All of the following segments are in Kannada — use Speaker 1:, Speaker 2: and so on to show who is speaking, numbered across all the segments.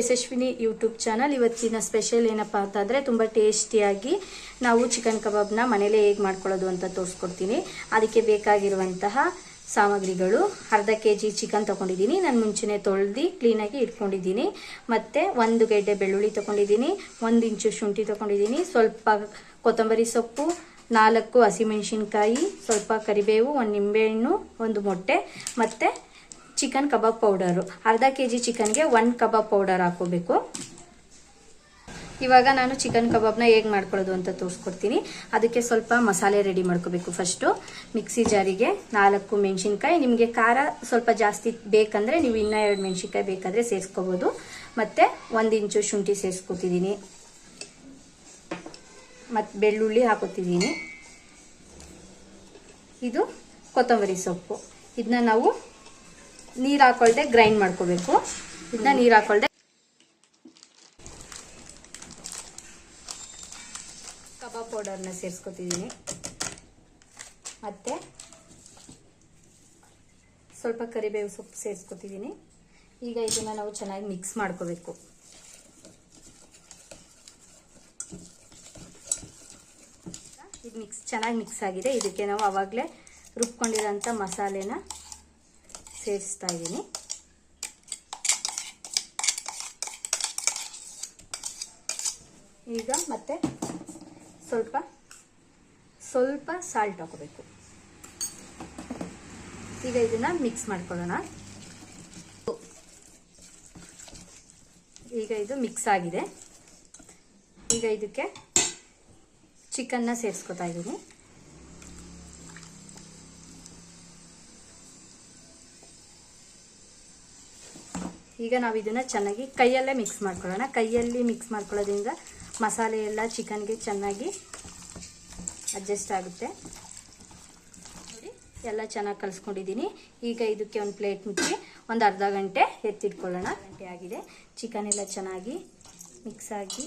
Speaker 1: Yashaswini YouTube channel. ಇವತ್ತಿನ ಸ್ಪೆಷಲ್ ಏನಪ್ಪ ಅಂತಂದರೆ ತುಂಬ ಟೇಸ್ಟಿಯಾಗಿ ನಾವು ಚಿಕನ್ ಕಬಾಬ್ನ ಮನೇಲೇ ಹೇಗೆ ಮಾಡ್ಕೊಳ್ಳೋದು ಅಂತ ತೋರಿಸ್ಕೊಡ್ತೀನಿ. ಅದಕ್ಕೆ ಬೇಕಾಗಿರುವಂತಹ ಸಾಮಗ್ರಿಗಳು. ಅರ್ಧ ಕೆ ಜಿ ಚಿಕನ್ ತೊಗೊಂಡಿದ್ದೀನಿ. ನಾನು ಮುಂಚೆನೇ ತೊಳೆದು ಕ್ಲೀನಾಗಿ ಇಟ್ಕೊಂಡಿದ್ದೀನಿ. ಮತ್ತು ಒಂದು ಗೆಡ್ಡೆ ಬೆಳ್ಳುಳ್ಳಿ ತೊಗೊಂಡಿದ್ದೀನಿ. ಒಂದು ಇಂಚು ಶುಂಠಿ ತೊಗೊಂಡಿದ್ದೀನಿ. ಸ್ವಲ್ಪ ಕೊತ್ತಂಬರಿ ಸೊಪ್ಪು, ನಾಲ್ಕು ಹಸಿಮೆಣಸಿನ್ಕಾಯಿ, ಸ್ವಲ್ಪ ಕರಿಬೇವು, ಒಂದು ನಿಂಬೆಹಣ್ಣು, ಒಂದು ಮೊಟ್ಟೆ, ಮತ್ತು ಚಿಕನ್ ಕಬಾಬ್ ಪೌಡರು. ಅರ್ಧ ಕೆ ಜಿ ಚಿಕನ್ಗೆ ಒನ್ ಕಬಾಬ್ ಪೌಡರ್ ಹಾಕೋಬೇಕು ಇವಾಗ ನಾನು ಚಿಕನ್ ಕಬಾಬ್ನ ಹೇಗೆ ಮಾಡ್ಕೊಳ್ಳೋದು ಅಂತ ತೋರಿಸ್ಕೊಡ್ತೀನಿ. ಅದಕ್ಕೆ ಸ್ವಲ್ಪ ಮಸಾಲೆ ರೆಡಿ ಮಾಡ್ಕೋಬೇಕು ಫಸ್ಟು ಮಿಕ್ಸಿ ಜಾರಿಗೆ ನಾಲ್ಕು ಮೆಣಸಿನ್ಕಾಯಿ. ನಿಮಗೆ ಖಾರ ಸ್ವಲ್ಪ ಜಾಸ್ತಿ ಬೇಕಂದರೆ ನೀವು ಇನ್ನೂ ಎರಡು ಮೆಣಸಿನ್ಕಾಯಿ ಬೇಕಾದರೆ ಸೇರಿಸ್ಕೋಬೋದು. ಮತ್ತು ಒಂದು ಇಂಚು ಶುಂಠಿ ಸೇರಿಸ್ಕೊತಿದ್ದೀನಿ. ಮತ್ತು ಬೆಳ್ಳುಳ್ಳಿ ಹಾಕೋತಿದ್ದೀನಿ ಇದು ಕೊತ್ತಂಬರಿ ಸೊಪ್ಪು. ಇದನ್ನ ನಾವು ನೀರು ಹಾಕೊಳ್ದೆ ಗ್ರೈಂಡ್ ಮಾಡ್ಕೋಬೇಕು. ಇದನ್ನ ನೀರು ಹಾಕೊಳ್ದೆ ಕಬಾಬ್ ಪೌಡರ್ನ ಸೇರಿಸ್ಕೊತಿದ್ದೀನಿ ಮತ್ತು ಸ್ವಲ್ಪ ಕರಿಬೇವು ಸೊಪ್ಪು ಸೇರಿಸ್ಕೊತಿದ್ದೀನಿ ಈಗ ಇದನ್ನು ನಾವು ಚೆನ್ನಾಗಿ ಮಿಕ್ಸ್ ಮಾಡ್ಕೋಬೇಕು. ಇದು ಮಿಕ್ಸ್ ಚೆನ್ನಾಗಿ ಮಿಕ್ಸ್ ಆಗಿದೆ. ಇದಕ್ಕೆ ನಾವು ಆವಾಗಲೇ ರುಬ್ಕೊಂಡಿರೋಂಥ ಮಸಾಲೆನ ಸೇರಿಸ್ತಾ ಇದ್ದೀನಿ. ಈಗ ಮತ್ತೆ ಸ್ವಲ್ಪ ಸ್ವಲ್ಪ ಸಾಲ್ಟ್ ಹಾಕೋಬೇಕು. ಈಗ ಇದನ್ನ ಮಿಕ್ಸ್ ಮಾಡ್ಕೊಳ್ಳೋಣ. ಈಗ ಇದು ಮಿಕ್ಸ್ ಆಗಿದೆ. ಈಗ ಇದಕ್ಕೆ ಚಿಕನ್ನ ಸೇರಿಸ್ಕೊತಾ ಇದ್ದೀನಿ. ಈಗ ನಾವು ಇದನ್ನು ಚೆನ್ನಾಗಿ ಕೈಯಲ್ಲೇ ಮಿಕ್ಸ್ ಮಾಡ್ಕೊಳ್ಳೋಣ. ಕೈಯಲ್ಲಿ ಮಿಕ್ಸ್ ಮಾಡ್ಕೊಳ್ಳೋದ್ರಿಂದ ಮಸಾಲೆ ಎಲ್ಲ ಚಿಕನ್ಗೆ ಚೆನ್ನಾಗಿ ಅಡ್ಜಸ್ಟ್ ಆಗುತ್ತೆ. ನೋಡಿ, ಎಲ್ಲ ಚೆನ್ನಾಗಿ ಕಲಿಸ್ಕೊಂಡಿದ್ದೀನಿ. ಈಗ ಇದಕ್ಕೆ ಒಂದು ಪ್ಲೇಟ್ ಮುಚ್ಚಿ ಒಂದು ಅರ್ಧ ಗಂಟೆ ಎತ್ತಿಟ್ಕೊಳ್ಳೋಣ. ಗಂಟೆ ಆಗಿದೆ. ಚಿಕನ್ ಎಲ್ಲ ಚೆನ್ನಾಗಿ ಮಿಕ್ಸ್ ಆಗಿ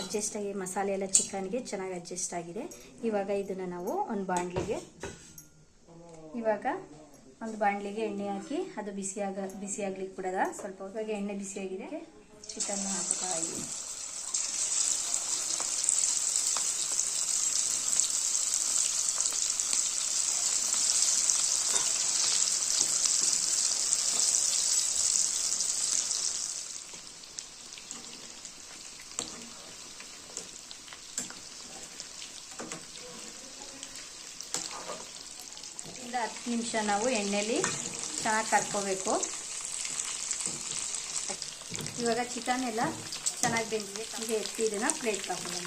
Speaker 1: ಅಡ್ಜಸ್ಟ್ ಆಗಿ ಮಸಾಲೆ ಎಲ್ಲ ಚಿಕನ್ಗೆ ಚೆನ್ನಾಗಿ ಅಡ್ಜಸ್ಟ್ ಆಗಿದೆ. ಇವಾಗ ಇದನ್ನು ನಾವು ಒಂದು ಬಾಣಲಿಗೆ ಇವಾಗ ಒಂದು ಬಾಣಲಿಗೆ ಎಣ್ಣೆ ಹಾಕಿ ಅದು ಬಿಸಿಯಾಗ ಬಿಸಿಯಾಗ್ಲಿಕ್ಕೆ ಬಿಡೋದ. ಸ್ವಲ್ಪ ಹೊತ್ತಾಗಿ ಎಣ್ಣೆ ಬಿಸಿಯಾಗಿದೆ. ಚಿಕನ್ ಹಾಕೋತಾ ಇದ್ದೀನಿ ಹತ್ತು ನಿಮಿಷ ನಾವು ಎಣ್ಣೆಲಿ ಚೆನ್ನಾಗಿ ಕರ್ಕೋಬೇಕು. ಇವಾಗ ಚಿಕನ್ ಎಲ್ಲ ಚೆನ್ನಾಗಿ ಬೆಂದಿದೆ. ಈಗ ಎತ್ತಿ ಇದನ್ನ ಪ್ಲೇಟ್ ಹಾಕೋಣ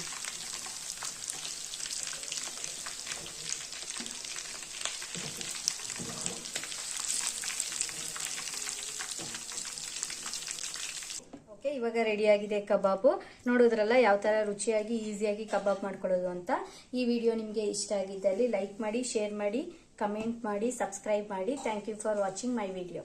Speaker 1: ಓಕೆ ಇವಾಗ ರೆಡಿಯಾಗಿದೆ ಕಬಾಬು. ನೋಡೋದ್ರಲ್ಲ ಯಾವ ಥರ ರುಚಿಯಾಗಿ ಈಸಿಯಾಗಿ ಕಬಾಬ್ ಮಾಡ್ಕೊಳ್ಳೋದು ಅಂತ. ಈ ವಿಡಿಯೋ ನಿಮಗೆ ಇಷ್ಟ ಆಗಿದ್ದಲ್ಲಿ ಲೈಕ್ ಮಾಡಿ ಶೇರ್ ಮಾಡಿ. ಕಮೆಂಟ್ ಮಾಡಿ ಸಬ್ಸ್ಕ್ರೈಬ್ ಮಾಡಿ. Thank you for watching my video